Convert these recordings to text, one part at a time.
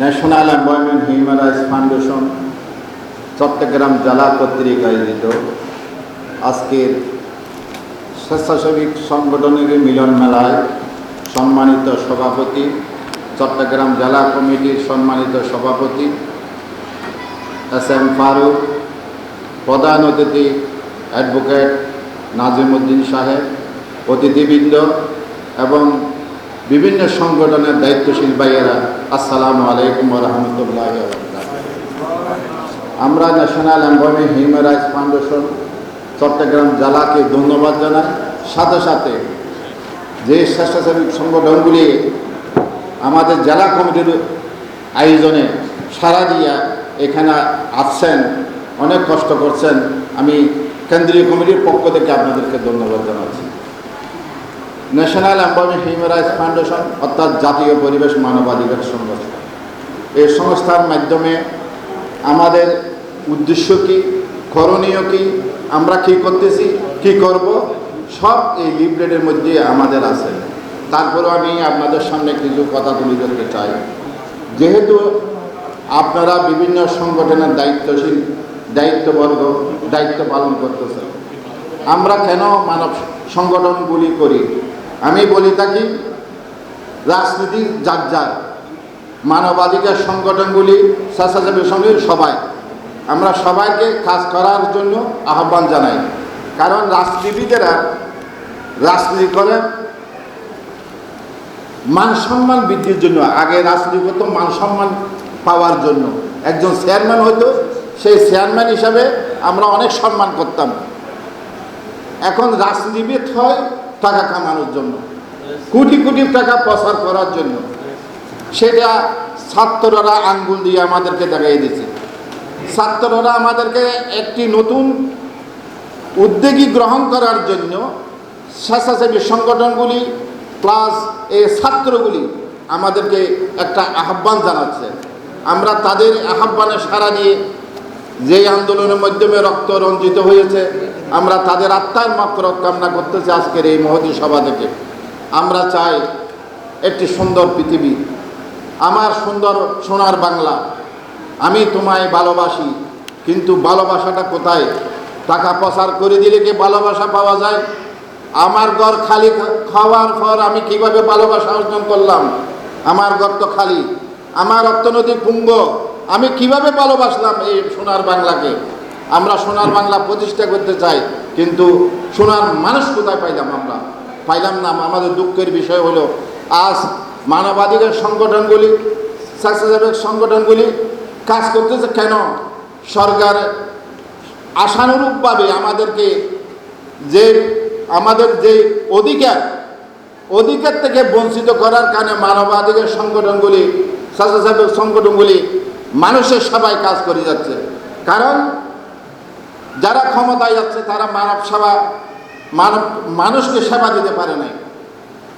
National employment human rights foundation Chattogram জেলা কর্তৃক আয়োজিত আজকের স্বেচ্ছাসেবী সংগঠনের মিলন মেলায় সম্মানিত সভাপতি, চট্টগ্রাম জেলা কমিটির সম্মানিত সভাপতি এস এম ফারুক, প্রধান অতিথি অ্যাডভোকেট নাজিমুদ্দিন সাহেব, অতিথিবৃন্দ এবং বিভিন্ন সংগঠনের দায়িত্বশীল ভাইয়েরা, আসসালামু আলাইকুম রহমতুল্লাহ আমরা national employment human rights foundation Chattogram জেলাকে ধন্যবাদ জানাই। সাথে সাথে যে স্বেচ্ছাসেবী সংগঠনগুলি আমাদের জেলা কমিটির আয়োজনে সারা দিয়া এখানে আসছেন, অনেক কষ্ট করছেন, আমি কেন্দ্রীয় কমিটির পক্ষ থেকে আপনাদেরকে ধন্যবাদ জানাচ্ছি। National employment human rights foundation অর্থাৎ জাতীয় পরিবেশ মানবাধিকার সংস্থা। এই সংস্থার মাধ্যমে আমাদের উদ্দেশ্য কি, করণীয় কি, আমরা কি করতেছি, কি করব, সব এই লিফলেটের মধ্যে আমাদের আছে। তারপরেও আমি আপনাদের সামনে কিছু কথা তুলে ধরতে চাই। যেহেতু আপনারা বিভিন্ন সংগঠনের দায়িত্বশীল, দায়িত্ববর্গ, দায়িত্ব পালন করতেছেন, আমরা কেন মানব সংগঠনগুলি করি? আমি বলি থাকি রাজনীতি যার যার, মানবাধিকার সংগঠনগুলি স্বেচ্ছাসেবী সঙ্গে সবাই। আমরা সবাইকে কাজ করার জন্য আহ্বান জানাই। কারণ রাজনীতিবিদেরা রাজনীতি করে মান সম্মান বৃদ্ধির জন্য, আগে রাজনীতি করতো মান সম্মান পাওয়ার জন্য। একজন চেয়ারম্যান হয়তো সেই চেয়ারম্যান হিসাবে আমরা অনেক সম্মান করতাম। এখন রাজনীতিবিদ হয় টাকা কামানোর জন্য, কোটি কোটি টাকা প্রচার করার জন্য। সেটা ছাত্ররা আঙ্গুল দিয়ে আমাদেরকে দেখাই দিয়েছে। ছাত্ররা আমাদেরকে একটি নতুন উদ্যোগী গ্রহণ করার জন্য স্বেচ্ছাসেবী সংগঠনগুলি প্লাস এই ছাত্রগুলি আমাদেরকে একটা আহ্বান জানাচ্ছে। আমরা তাদের আহ্বানে সারা দিয়ে যে আন্দোলনের মাধ্যমে রক্ত রঞ্জিত হয়েছে, আমরা তাদের আত্মার মাত্র কামনা করতেছি আজকের এই মহতী সভা থেকে। আমরা চাই একটি সুন্দর পৃথিবী, আমার সুন্দর সোনার বাংলা, আমি তোমায় ভালোবাসি, কিন্তু ভালোবাসাটা কোথায়? টাকা প্রচার করে দিলে কি ভালোবাসা পাওয়া যায়? আমার ঘর খালি খাওয়ার পর আমি কীভাবে ভালোবাসা অর্জন করলাম? আমার ঘর তো খালি, আমার অর্থনৈতিক পুঙ্গ আমি কীভাবে ভালোবাসলাম এই সোনার বাংলাকে? আমরা সোনার বাংলা প্রতিষ্ঠা করতে চাই, কিন্তু সোনার মানুষ কোথায় পাইলাম আমরা? পাইলাম না, আমাদের দুঃখের বিষয় হলো, আজ মানবাধিকার সংগঠনগুলি, স্বেচ্ছাসেবক সংগঠনগুলি কাজ করতেছে কেন? সরকার আশানুরূপভাবে আমাদেরকে যে, আমাদের যে অধিকার অধিকার থেকে বঞ্চিত করার কারণে মানবাধিকার সংগঠনগুলি, স্বেচ্ছাসেবক সংগঠনগুলি মানুষের সবাই কাজ করে যাচ্ছে। কারণ যারা ক্ষমতায় যাচ্ছে, তারা মানব সেবা, মানব, মানুষকে সেবা দিতে পারে নাই।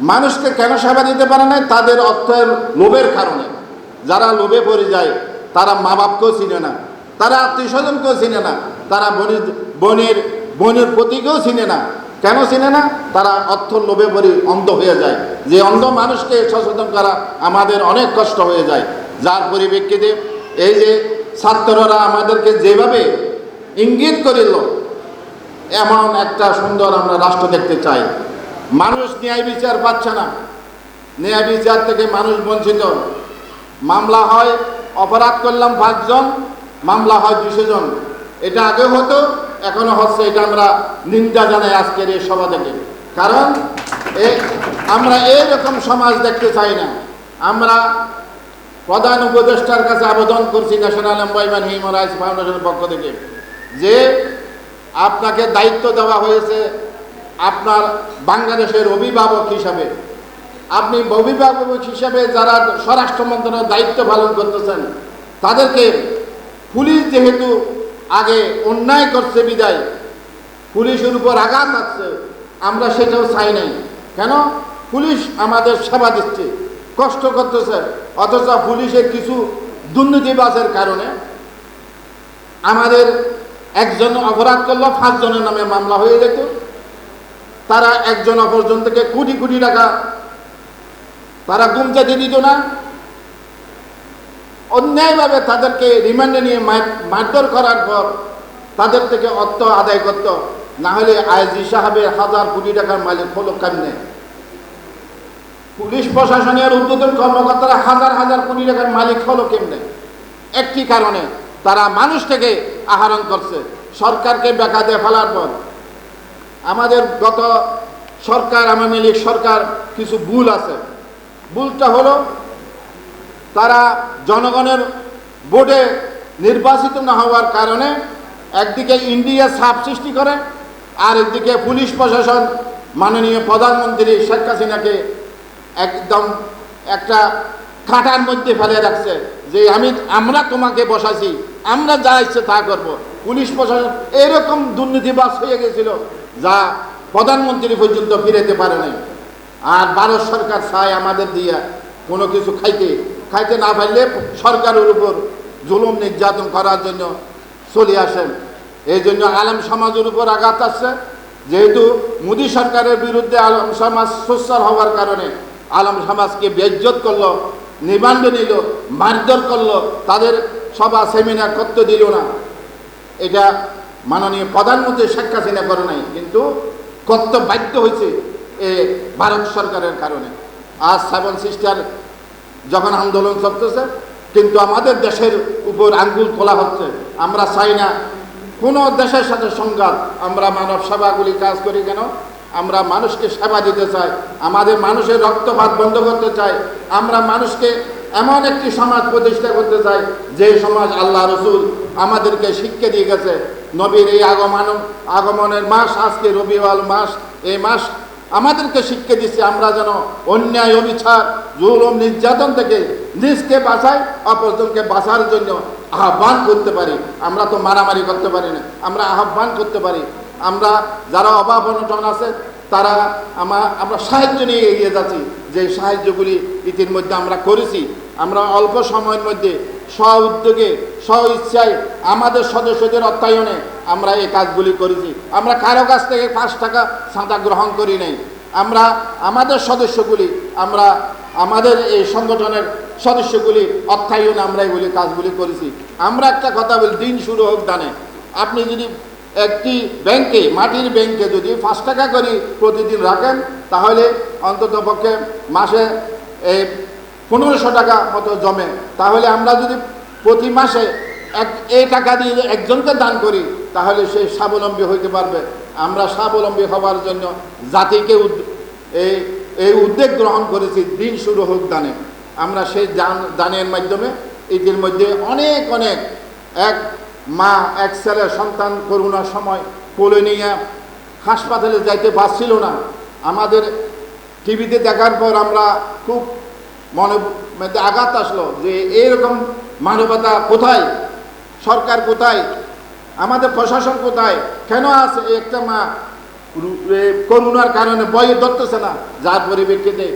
মানুষকে কেন সেবা দিতে পারে নাই? তাদের অর্থের লোভের কারণে। যারা লোভে পড়ে যায়, তারা মা বাপকেও চিনে না। তারা আত্মীয় স্বজনকেও চিনে না। তারা বনির বনের বনের প্রতীকেও চিনে না। কেন চিনে না? তারা অর্থ লোভে পড়ে অন্ধ হয়ে যায়। যে অন্ধ মানুষকে সচেতন করা আমাদের অনেক কষ্ট হয়ে যায়। যার পরিপ্রেক্ষিতে এই যে ছাত্ররা আমাদেরকে যেভাবে ইঙ্গিত করিল, এমন একটা সুন্দর আমরা রাষ্ট্র দেখতে চাই। মানুষ ন্যায় বিচার পাচ্ছে না। ন্যায় বিচার থেকে মানুষ বঞ্চিত। মামলা হয় অপরাধ করলাম পাঁচজন, মামলা হয় দুশো জন। এটা আগে হতো, এখনও হচ্ছে, এটা আমরা নিন্দা জানাই আজকের এই সভা থেকে। কারণ আমরা এইরকম সমাজ দেখতে চাই না। আমরা প্রধান উপদেষ্টার কাছে আবেদন করছি ন্যাশনাল এমপ্লয়মেন্ট হিউম্যান রাইটস ফাউন্ডেশনের পক্ষ থেকে যে আপনাকে দায়িত্ব দেওয়া হয়েছে আপনার বাংলাদেশের অভিভাবক হিসাবে। আপনি অভিভাবক হিসাবে যারা স্বরাষ্ট্র মন্ত্রণালয়ের দায়িত্ব পালন করতেছেন, তাদেরকে পুলিশ যেহেতু আগে অন্যায় করছে বিদায়, পুলিশের উপর আঘাত আসছে আমরা সেটাও চাই নাই। কেন? পুলিশ আমাদের সেবা দিচ্ছে। কষ্ট করতেছে, অথচ পুলিশের কিছু দুর্নীতিবাজের কারণে আমাদের একজন অপরাধ করল, পাঁচজনের নামে মামলা হয়ে যেত। তারা একজন অপরজন থেকে কোটি কোটি টাকা তারা গুম যেতে দিত না। অন্যায়ভাবে তাদেরকে রিমান্ডে নিয়ে মারধর করার পর তাদের থেকে অর্থ আদায় করত। না হলে আইজি সাহেবের হাজার কোটি টাকার মালিক হলো কেমনে পুলিশ প্রশাসনের উদ্বোধন কর্মকর্তারা হাজার হাজার কোটি টাকার মালিক হলো কেমনে? একটি কারণে তারা মানুষ থেকে আহরণ করছে, সরকারকে বেকা দিয়ে ফেলার পর। আমাদের গত সরকার, আওয়ামী লীগ সরকার কিছু ভুল আছে। ভুলটা হলো তারা জনগণের ভোটে নির্বাচিত না হওয়ার কারণে একদিকে ইন্ডিয়া ছাপ সৃষ্টি করে আর একদিকে পুলিশ প্রশাসন মাননীয় প্রধানমন্ত্রী শেখ হাসিনাকে একদম একটা কাঁটার মধ্যে ফেলে রাখছে যে আমি, আমরা তোমাকে বসাছি আমরা যা ইচ্ছে তা করব। পুলিশ প্রশাসন এরকম দুর্নীতিবাস হয়ে গেছিল যা প্রধানমন্ত্রী পর্যন্ত ফিরেতে পারে নাই। আর ভারত সরকার চায় আমাদের দিয়া কোনো কিছু খাইতে। খাইতে না পারলে সরকারের উপর জুলুম নির্যাতন করার জন্য চলে আসেন এই জন্য আলম সমাজের উপর আঘাত আসছে। যেহেতু মোদী সরকারের বিরুদ্ধে আলম সমাজ সোচ্চার হওয়ার কারণে আলম সমাজকে বেজ্জত করল নিবান্ড নিল, মারধর করল, তাদের সভা সেমিনার করতে দিল না। এটা মাননীয় প্রধানমন্ত্রী শেখ হাসিনা করে নাই, কিন্তু করতে বাধ্য হয়েছে এ ভারত সরকারের কারণে। আজ সেভেন সিস্টার যখন আন্দোলন চলতেছে, কিন্তু আমাদের দেশের উপর আঙ্গুল তোলা হচ্ছে। আমরা চাই না কোনো দেশের সাথে সংঘাত, আমরা মানব সেবাগুলি কাজ করি কেন? আমরা মানুষকে সেবা দিতে চাই, আমাদের মানুষের রক্তপাত বন্ধ করতে চাই, আমরা মানুষকে এমন একটি সমাজ প্রতিষ্ঠা করতে চাই, যে সমাজ আল্লাহ রসুল আমাদেরকে শিক্ষা দিয়ে গেছে। নবীর এই আগমন আগমনের মাস, আজকে রবিওয়াল মাস, এই মাস আমাদেরকে শিক্ষা দিচ্ছে আমরা যেন অন্যায়, অবিচার, জুলুম, নির্যাতন থেকে নিজকে বাঁচাই, অপরজনকে বাঁচার জন্য আহ্বান করতে পারি। আমরা তো মারামারি করতে পারি না, আমরা আহ্বান করতে পারি। আমরা যারা অভাব অনটন আছে, তারা আমা, আমরা সাহায্য নিয়ে এগিয়ে যাচ্ছি। যে সাহায্যগুলি ইতিমধ্যে আমরা করেছি, আমরা অল্প সময়ের মধ্যে স্ব উদ্যোগে স্ব ইচ্ছায় আমাদের সদস্যদের অর্থায়নে আমরা এই কাজগুলি করেছি। আমরা কারও কাছ থেকে পাঁচ টাকা চাঁদা গ্রহণ করি নাই। আমরা আমাদের সদস্যগুলি, আমরা আমাদের এই সংগঠনের সদস্যগুলি অর্থায়নে আমরা এগুলি কাজগুলি করেছি। আমরা একটা কথা বলি, দিন শুরু হোক দানে। আপনি যদি একটি ব্যাংকে, মাটির ব্যাংকে যদি পাঁচ টাকা করে প্রতিদিন রাখেন, তাহলে অন্তত পক্ষে মাসে এই পনেরোশো টাকা মতো জমে। তাহলে আমরা যদি প্রতি মাসে এক এই টাকা দিয়ে একজনকে দান করি, তাহলে সে স্বাবলম্বী হইতে পারবে। আমরা স্বাবলম্বী হওয়ার জন্য জাতিকে এই এই উদ্যোগ গ্রহণ করেছি দিন শুরু হোক দানে। আমরা সেই দান, দানের মাধ্যমে এটির মধ্যে অনেক অনেক, এক মা এক ছেলে সন্তান করোনার সময় কোলে নিয়ে হাসপাতালে যাইতে পারছিল না। আমাদের টিভিতে দেখার পর আমরা খুব মনে মধ্যে আঘাত আসলো যে এইরকম মানবতা কোথায়? সরকার কোথায়? আমাদের প্রশাসন কোথায়? কেন আছে একটা মা করোনার কারণে বয়ে ধরতেছে না? যার পরিপ্রেক্ষিতে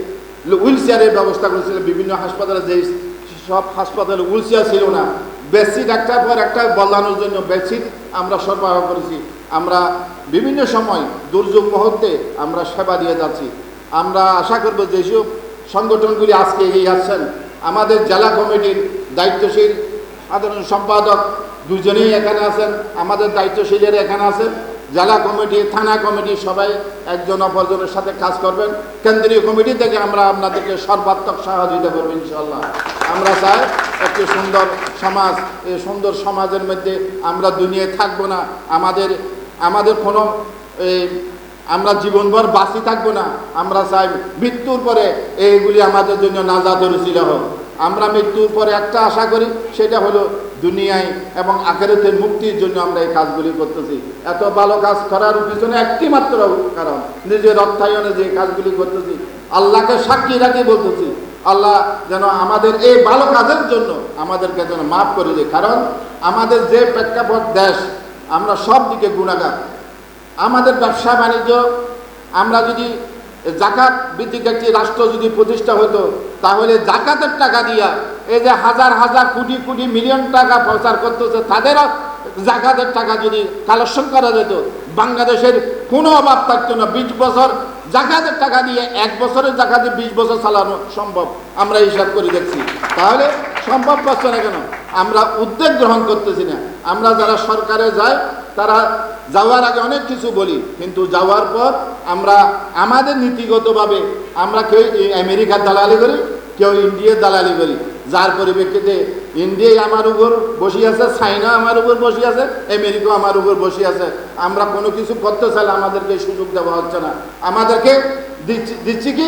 হুইল চেয়ারের ব্যবস্থা করেছিল, বিভিন্ন হাসপাতালে যে সব হাসপাতালে হুইল চেয়ার ছিল না। বেডশিট একটার পর একটা বদলানোর জন্য বেশি আমরা সরবরাহ করেছি। আমরা বিভিন্ন সময় দুর্যোগ মুহূর্তে আমরা সেবা দিয়ে যাচ্ছি। আমরা আশা করব যেসব সংগঠনগুলি আজকে এগিয়ে আসছেন। আমাদের জেলা কমিটির দায়িত্বশীল সাধারণ সম্পাদক দুজনেই এখানে আছেন। আমাদের দায়িত্বশীলের এখানে আছেন। জেলা কমিটি, থানা কমিটি, সবাই একজন অপরজনের সাথে কাজ করবেন। কেন্দ্রীয় কমিটি থেকে আমরা আপনাদেরকে সর্বাত্মক সহযোগিতা করব ইনশাল্লাহ আমরা চাই একটি সুন্দর সমাজ এই সুন্দর সমাজের মধ্যে আমরা দুনিয়ায় থাকব না। আমাদের আমাদের কোনো এই আমরা জীবনভর বাঁচি থাকব না। আমরা চাই মৃত্যুর পরে এইগুলি আমাদের জন্য নাজাদের উচিত হোক। আমরা মৃত্যুর পরে একটা আশা করি, সেটা হলো দুনিয়ায় এবং আখেরাতের মুক্তির জন্য আমরা এই কাজগুলি করতেছি। এত ভালো কাজ করার পিছনে একটি মাত্র কারণ, নিজের অর্থায়নে যে কাজগুলি করতেছি, আল্লাহকে সাক্ষী রাখি বলতেছি, আল্লাহ যেন আমাদের এই ভালো কাজের জন্য আমাদেরকে যেন মাফ করে দেয়। কারণ আমাদের যে প্রেক্ষাপট দেশ, আমরা সব দিকে গুণাগার। আমাদের ব্যবসা বাণিজ্য, আমরা যদি জাকাত ভিত্তিক একটি রাষ্ট্র যদি প্রতিষ্ঠা হতো তাহলে জাকাতের টাকা দিয়া এই যে হাজার হাজার কোটি কোটি মিলিয়ন টাকা প্রচার করতেছে, তাদেরও জাকাতের টাকা যদি কালেকশন করা যেত, বাংলাদেশের কোনো অভাব থাকতো না। বিশ বছর জাকাতের টাকা দিয়ে এক বছরের জাকাতে বিশ বছর চালানো সম্ভব, আমরা হিসাব করে দেখছি। তাহলে সম্ভব পাচ্ছে না কেন? আমরা উদ্যোগ গ্রহণ করতেছি না। আমরা যারা সরকারে যায় তারা যাওয়ার আগে অনেক কিছু বলি, কিন্তু যাওয়ার পর আমরা আমাদের নীতিগতভাবে আমরা কেউ আমেরিকার দালালি করি কেউ ইন্ডিয়ার দালালি করি। যার পরিপ্রেক্ষিতে ইন্ডিয়াই আমার উপর বসে আছে চাইনা আমার উপর বসে আছে আমেরিকা আমার উপর বসে আছে। আমরা কোনো কিছু করতে চাইলে আমাদেরকে সুযোগ দেওয়া হচ্ছে না। আমাদেরকে দিচ্ছি কি?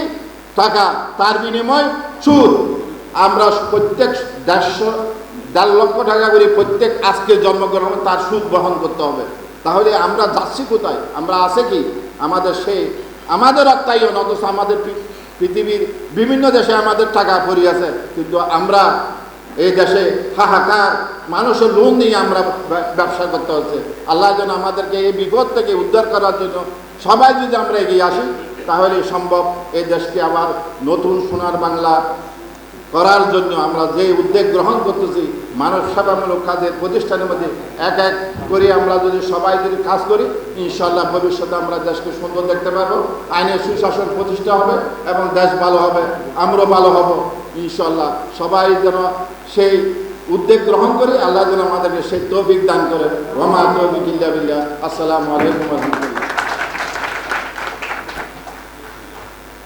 টাকা। তার বিনিময় সুদ আমরা প্রত্যেক দেড়শো, দেড় লক্ষ টাকা করে প্রত্যেক আজকে জন্মগ্রহণ তার সুদ বহন করতে হবে। তাহলে আমরা যাচ্ছি কোথায়? আমরা আছে কি? আমাদের সেই, আমাদের অত্যায়ন অথচ আমাদের পৃথিবীর বিভিন্ন দেশে আমাদের টাকা পড়ে আছে, কিন্তু আমরা এই দেশে হাহাকার, মানুষের লোন নিয়ে আমরা ব্যবসা করতে হচ্ছে। আল্লাহ যেন আমাদেরকে এই বিপদ থেকে উদ্ধার করার জন্য সবাই যদি আমরা এগিয়ে আসি তাহলে সম্ভব এই দেশকে আবার নতুন সোনার বাংলা করার জন্য আমরা যে উদ্যোগ গ্রহণ করতেছি মানব সেবামূলক কাজের প্রতিষ্ঠানের মধ্যে এক এক করে আমরা যদি সবাই যদি কাজ করি ইনশাল্লাহ ভবিষ্যতে আমরা দেশকে সুন্দর দেখতে পাবো আইনের সুশাসন প্রতিষ্ঠা হবে এবং দেশ ভালো হবে, আমরাও ভালো হব ইনশাল্লাহ সবাই যেন সেই উদ্যোগ গ্রহণ করে, আল্লাহ যেন আমাদেরকে সেই তৌফিক দান করে। ওমা তৌফিক ইল্লা আসসালামু আলাইকুম রহমতুল্লাহ।